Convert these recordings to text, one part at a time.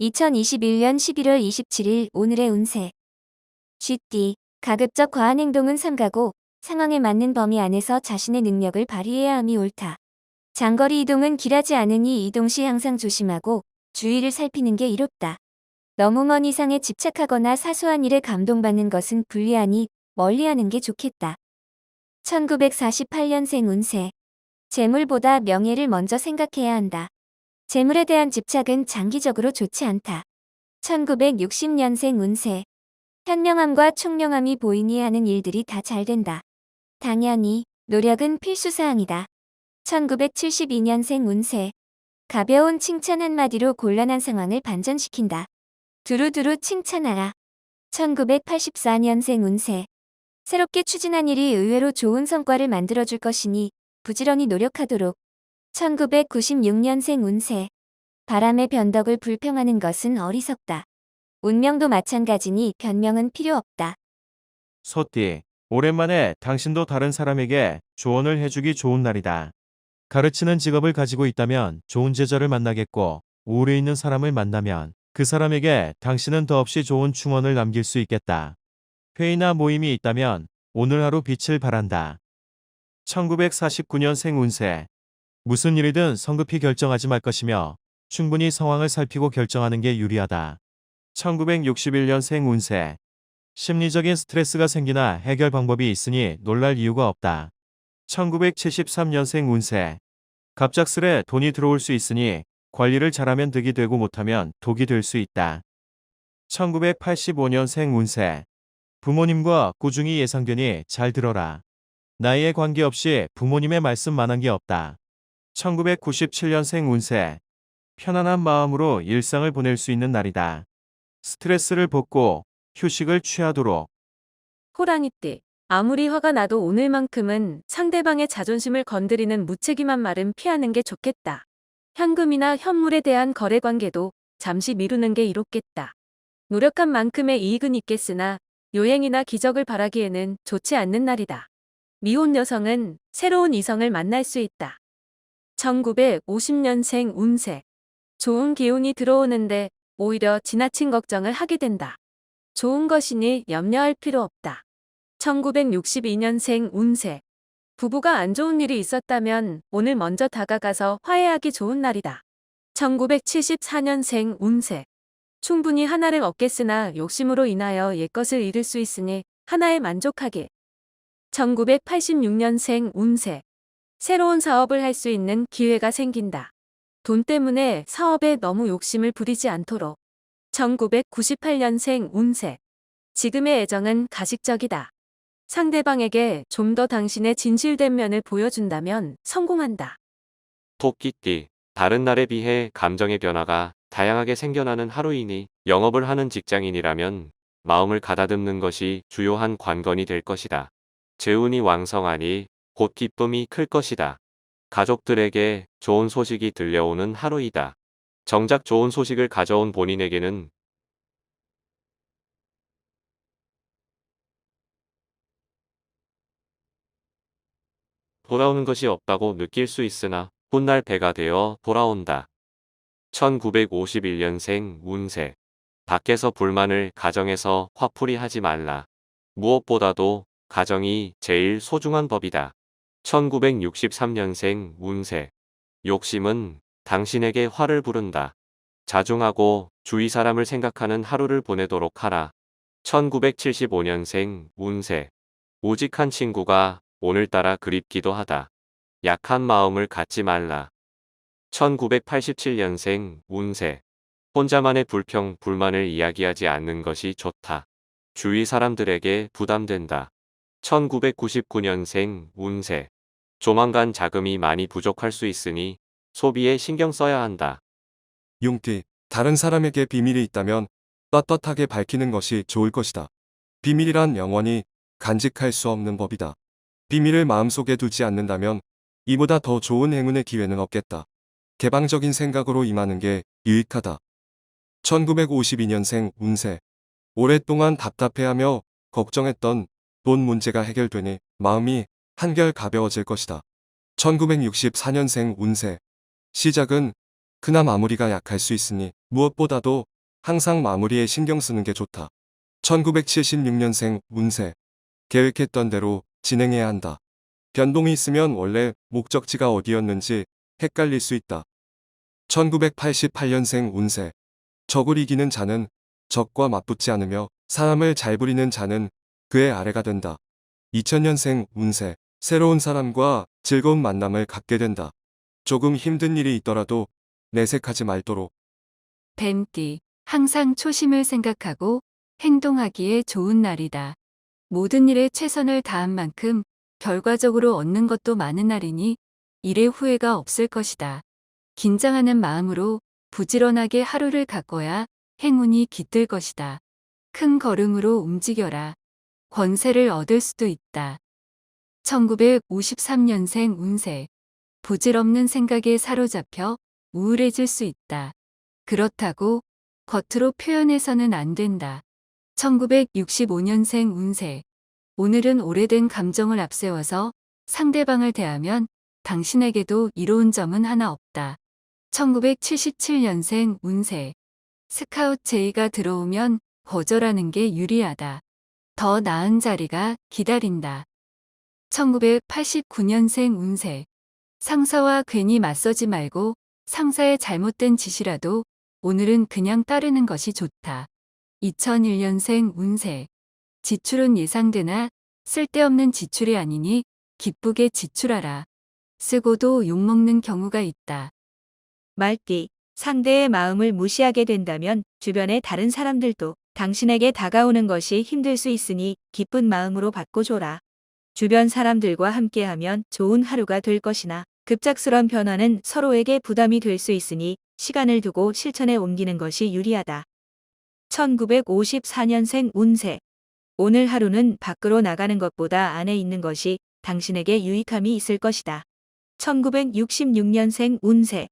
2021년 11월 27일 오늘의 운세. 쥐띠. 가급적 과한 행동은 삼가고 상황에 맞는 범위 안에서 자신의 능력을 발휘해야 함이 옳다. 장거리 이동은 길하지 않으니 이동 시 항상 조심하고 주위를 살피는 게 이롭다. 너무 먼 이상에 집착하거나 사소한 일에 감동받는 것은 불리하니 멀리하는 게 좋겠다. 1948년생 운세. 재물보다 명예를 먼저 생각해야 한다. 재물에 대한 집착은 장기적으로 좋지 않다. 1960년생 운세. 현명함과 총명함이 보이니 하는 일들이 다 잘 된다. 당연히 노력은 필수사항이다. 1972년생 운세. 가벼운 칭찬 한마디로 곤란한 상황을 반전시킨다. 두루두루 칭찬하라. 1984년생 운세. 새롭게 추진한 일이 의외로 좋은 성과를 만들어줄 것이니 부지런히 노력하도록. 1996년생 운세. 바람의 변덕을 불평하는 것은 어리석다. 운명도 마찬가지니 변명은 필요 없다. 소띠, 오랜만에 당신도 다른 사람에게 조언을 해주기 좋은 날이다. 가르치는 직업을 가지고 있다면 좋은 제자를 만나겠고, 우울해 있는 사람을 만나면 그 사람에게 당신은 더없이 좋은 충언을 남길 수 있겠다. 회의나 모임이 있다면 오늘 하루 빛을 발한다. 1949년생 운세. 무슨 일이든 성급히 결정하지 말 것이며 충분히 상황을 살피고 결정하는 게 유리하다. 1961년 생 운세. 심리적인 스트레스가 생기나 해결 방법이 있으니 놀랄 이유가 없다. 1973년생 운세. 갑작스레 돈이 들어올 수 있으니 관리를 잘하면 득이 되고 못하면 독이 될 수 있다. 1985년생 운세. 부모님과 꾸중이 예상되니 잘 들어라. 나이에 관계없이 부모님의 말씀만한 게 없다. 1997년생 운세. 편안한 마음으로 일상을 보낼 수 있는 날이다. 스트레스를 벗고 휴식을 취하도록. 호랑이띠. 아무리 화가 나도 오늘만큼은 상대방의 자존심을 건드리는 무책임한 말은 피하는 게 좋겠다. 현금이나 현물에 대한 거래 관계도 잠시 미루는 게 이롭겠다. 노력한 만큼의 이익은 있겠으나 요행이나 기적을 바라기에는 좋지 않는 날이다. 미혼 여성은 새로운 이성을 만날 수 있다. 1950년생 운세. 좋은 기운이 들어오는데 오히려 지나친 걱정을 하게 된다. 좋은 것이니 염려할 필요 없다. 1962년생 운세. 부부가 안 좋은 일이 있었다면 오늘 먼저 다가가서 화해하기 좋은 날이다. 1974년생 운세. 충분히 하나를 얻겠으나 욕심으로 인하여 옛것을 잃을 수 있으니 하나에 만족하길. 1986년생 운세. 새로운 사업을 할 수 있는 기회가 생긴다. 돈 때문에 사업에 너무 욕심을 부리지 않도록. 1998년생 운세. 지금의 애정은 가식적이다. 상대방에게 좀 더 당신의 진실된 면을 보여준다면 성공한다. 토끼띠. 다른 날에 비해 감정의 변화가 다양하게 생겨나는 하루이니 영업을 하는 직장인이라면 마음을 가다듬는 것이 주요한 관건이 될 것이다. 재운이 왕성하니 곧 기쁨이 클 것이다. 가족들에게 좋은 소식이 들려오는 하루이다. 정작 좋은 소식을 가져온 본인에게는 돌아오는 것이 없다고 느낄 수 있으나 훗날 배가 되어 돌아온다. 1951년생 운세. 밖에서 불만을 가정에서 화풀이 하지 말라. 무엇보다도 가정이 제일 소중한 법이다. 1963년생 운세. 욕심은 당신에게 화를 부른다. 자중하고 주위 사람을 생각하는 하루를 보내도록 하라. 1975년생 운세. 우직한 친구가 오늘따라 그립기도 하다. 약한 마음을 갖지 말라. 1987년생 운세. 혼자만의 불평, 불만을 이야기하지 않는 것이 좋다. 주위 사람들에게 부담된다. 1999년생 운세. 조만간 자금이 많이 부족할 수 있으니 소비에 신경 써야 한다. 용띠, 다른 사람에게 비밀이 있다면 떳떳하게 밝히는 것이 좋을 것이다. 비밀이란 영원히 간직할 수 없는 법이다. 비밀을 마음속에 두지 않는다면 이보다 더 좋은 행운의 기회는 없겠다. 개방적인 생각으로 임하는 게 유익하다. 1952년생 운세. 오랫동안 답답해하며 걱정했던 돈 문제가 해결되니 마음이 한결 가벼워질 것이다. 1964년생 운세. 시작은 그나 마무리가 약할 수 있으니 무엇보다도 항상 마무리에 신경 쓰는 게 좋다. 1976년생 운세. 계획했던 대로 진행해야 한다. 변동이 있으면 원래 목적지가 어디였는지 헷갈릴 수 있다. 1988년생 운세. 적을 이기는 자는 적과 맞붙지 않으며 사람을 잘 부리는 자는 그의 아래가 된다. 2000년생 운세. 새로운 사람과 즐거운 만남을 갖게 된다. 조금 힘든 일이 있더라도 내색하지 말도록. 뱀띠, 항상 초심을 생각하고 행동하기에 좋은 날이다. 모든 일에 최선을 다한 만큼 결과적으로 얻는 것도 많은 날이니 일의 후회가 없을 것이다. 긴장하는 마음으로 부지런하게 하루를 가꿔야 행운이 깃들 것이다. 큰 걸음으로 움직여라. 권세를 얻을 수도 있다. 1953년생 운세. 부질없는 생각에 사로잡혀 우울해질 수 있다. 그렇다고 겉으로 표현해서는 안 된다. 1965년생 운세. 오늘은 오래된 감정을 앞세워서 상대방을 대하면 당신에게도 이로운 점은 하나 없다. 1977년생 운세. 스카웃 제의가 들어오면 거절하는 게 유리하다. 더 나은 자리가 기다린다. 1989년생 운세. 상사와 괜히 맞서지 말고 상사의 잘못된 짓이라도 오늘은 그냥 따르는 것이 좋다. 2001년생 운세. 지출은 예상되나 쓸데없는 지출이 아니니 기쁘게 지출하라. 쓰고도 욕먹는 경우가 있다. 말띠, 상대의 마음을 무시하게 된다면 주변의 다른 사람들도 당신에게 다가오는 것이 힘들 수 있으니 기쁜 마음으로 바꿔줘라. 주변 사람들과 함께하면 좋은 하루가 될 것이나 급작스런 변화는 서로에게 부담이 될 수 있으니 시간을 두고 실천에 옮기는 것이 유리하다. 1954년생 운세. 오늘 하루는 밖으로 나가는 것보다 안에 있는 것이 당신에게 유익함이 있을 것이다. 1966년생 운세.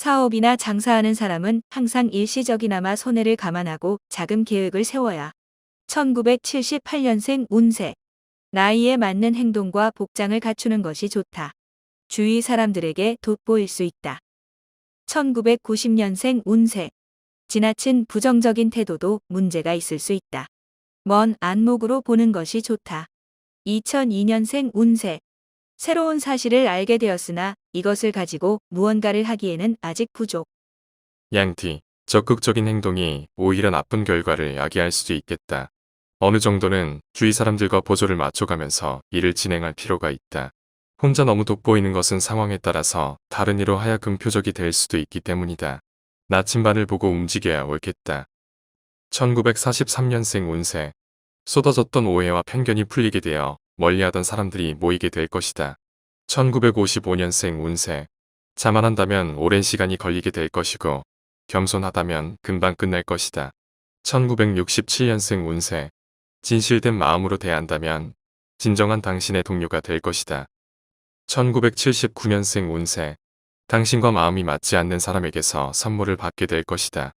사업이나 장사하는 사람은 항상 일시적이나마 손해를 감안하고 자금 계획을 세워야. 1978년생 운세. 나이에 맞는 행동과 복장을 갖추는 것이 좋다. 주위 사람들에게 돋보일 수 있다. 1990년생 운세. 지나친 부정적인 태도도 문제가 있을 수 있다. 먼 안목으로 보는 것이 좋다. 2002년생 운세. 새로운 사실을 알게 되었으나 이것을 가지고 무언가를 하기에는 아직 부족. 양티, 적극적인 행동이 오히려 나쁜 결과를 야기할 수도 있겠다. 어느 정도는 주위 사람들과 보조를 맞춰가면서 일을 진행할 필요가 있다. 혼자 너무 돋보이는 것은 상황에 따라서 다른 이로 하여금 표적이 될 수도 있기 때문이다. 나침반을 보고 움직여야 옳겠다. 1943년생 운세. 쏟아졌던 오해와 편견이 풀리게 되어 멀리하던 사람들이 모이게 될 것이다. 1955년생 운세. 자만한다면 오랜 시간이 걸리게 될 것이고 겸손하다면 금방 끝날 것이다. 1967년생 운세. 진실된 마음으로 대한다면 진정한 당신의 동료가 될 것이다. 1979년생 운세. 당신과 마음이 맞지 않는 사람에게서 선물을 받게 될 것이다.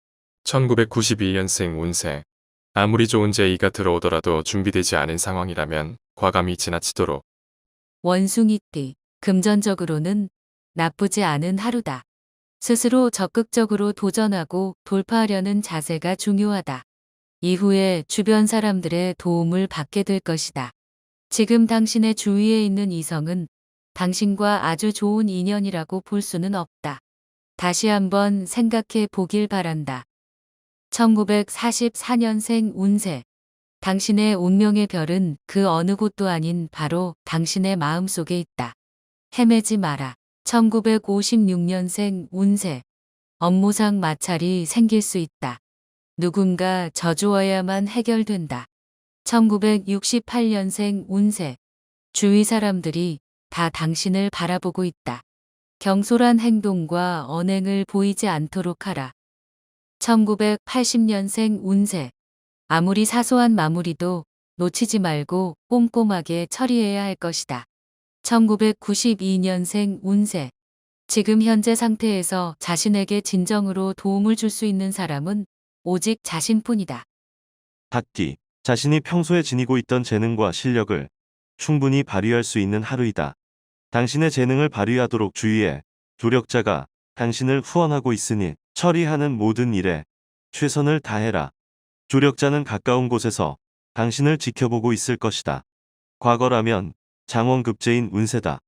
1992년생 운세. 아무리 좋은 제의가 들어오더라도 준비되지 않은 상황이라면 과감히 지나치도록. 원숭이띠, 금전적으로는 나쁘지 않은 하루다. 스스로 적극적으로 도전하고 돌파하려는 자세가 중요하다. 이후에 주변 사람들의 도움을 받게 될 것이다. 지금 당신의 주위에 있는 이성은 당신과 아주 좋은 인연이라고 볼 수는 없다. 다시 한번 생각해 보길 바란다. 1944년생 운세. 당신의 운명의 별은 그 어느 곳도 아닌 바로 당신의 마음 속에 있다. 헤매지 마라. 1956년생 운세. 업무상 마찰이 생길 수 있다. 누군가 져주어야만 해결된다. 1968년생 운세. 주위 사람들이 다 당신을 바라보고 있다. 경솔한 행동과 언행을 보이지 않도록 하라. 1980년생 운세. 아무리 사소한 마무리도 놓치지 말고 꼼꼼하게 처리해야 할 것이다. 1992년생 운세. 지금 현재 상태에서 자신에게 진정으로 도움을 줄 수 있는 사람은 오직 자신뿐이다. 닭띠, 자신이 평소에 지니고 있던 재능과 실력을 충분히 발휘할 수 있는 하루이다. 당신의 재능을 발휘하도록 주위에 조력자가 당신을 후원하고 있으니 처리하는 모든 일에 최선을 다해라. 조력자는 가까운 곳에서 당신을 지켜보고 있을 것이다. 과거라면 장원급제인 운세다.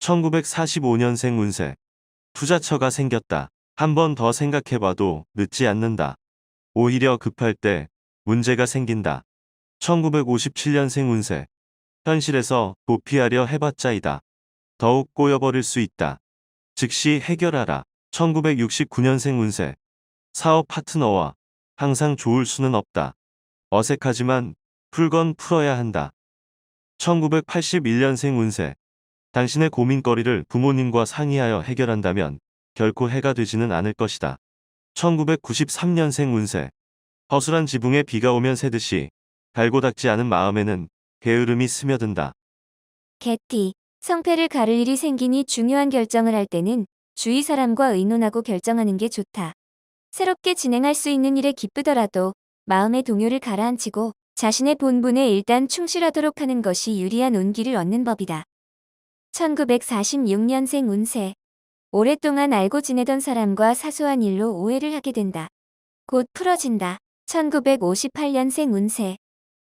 1945년생 운세. 투자처가 생겼다. 한 번 더 생각해봐도 늦지 않는다. 오히려 급할 때 문제가 생긴다. 1957년생 운세. 현실에서 도피하려 해봤자이다. 더욱 꼬여버릴 수 있다. 즉시 해결하라. 1969년생 운세. 사업 파트너와 항상 좋을 수는 없다. 어색하지만 풀건 풀어야 한다. 1981년생 운세. 당신의 고민거리를 부모님과 상의하여 해결한다면 결코 해가 되지는 않을 것이다. 1993년생 운세. 허술한 지붕에 비가 오면 새듯이 달고 닦지 않은 마음에는 게으름이 스며든다. 개띠, 성패를 가를 일이 생기니 중요한 결정을 할 때는 주위 사람과 의논하고 결정하는 게 좋다. 새롭게 진행할 수 있는 일에 기쁘더라도 마음의 동요를 가라앉히고 자신의 본분에 일단 충실하도록 하는 것이 유리한 운기를 얻는 법이다. 1946년생 운세. 오랫동안 알고 지내던 사람과 사소한 일로 오해를 하게 된다. 곧 풀어진다. 1958년생 운세.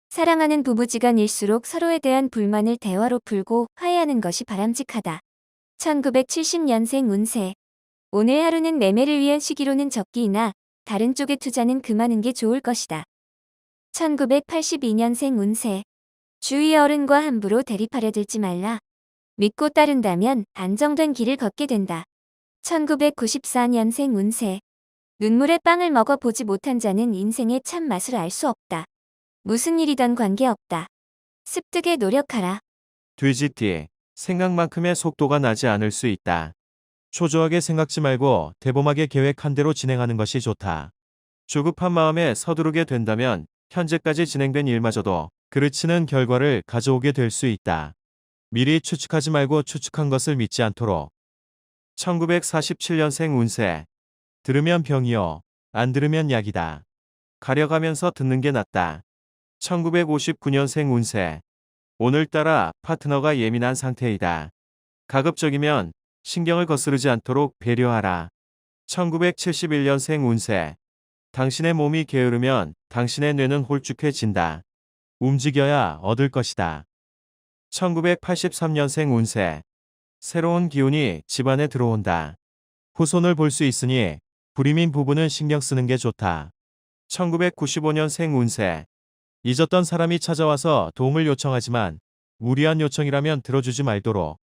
사랑하는 부부지간일수록 서로에 대한 불만을 대화로 풀고 화해하는 것이 바람직하다. 1970년생 운세. 오늘 하루는 매매를 위한 시기로는 적기이나 다른 쪽에 투자는 금하는 게 좋을 것이다. 1982년생 운세. 주위 어른과 함부로 대립하려 들지 말라. 믿고 따른다면 안정된 길을 걷게 된다. 1994년생 운세. 눈물의 빵을 먹어 보지 못한 자는 인생의 참 맛을 알 수 없다. 무슨 일이든 관계없다. 습득에 노력하라. 돼지띠, 생각만큼의 속도가 나지 않을 수 있다. 초조하게 생각지 말고 대범하게 계획한 대로 진행하는 것이 좋다. 조급한 마음에 서두르게 된다면 현재까지 진행된 일마저도 그르치는 결과를 가져오게 될 수 있다. 미리 추측하지 말고 추측한 것을 믿지 않도록. 1947년생 운세. 들으면 병이요. 안 들으면 약이다. 가려가면서 듣는 게 낫다. 1959년생 운세. 오늘따라 파트너가 예민한 상태이다. 가급적이면 신경을 거스르지 않도록 배려하라. 1971년생 운세. 당신의 몸이 게으르면 당신의 뇌는 홀쭉해진다. 움직여야 얻을 것이다. 1983년생 운세. 새로운 기운이 집안에 들어온다. 후손을 볼 수 있으니 불임인 부부는 신경 쓰는 게 좋다. 1995년생 운세. 잊었던 사람이 찾아와서 도움을 요청하지만 무리한 요청이라면 들어주지 말도록.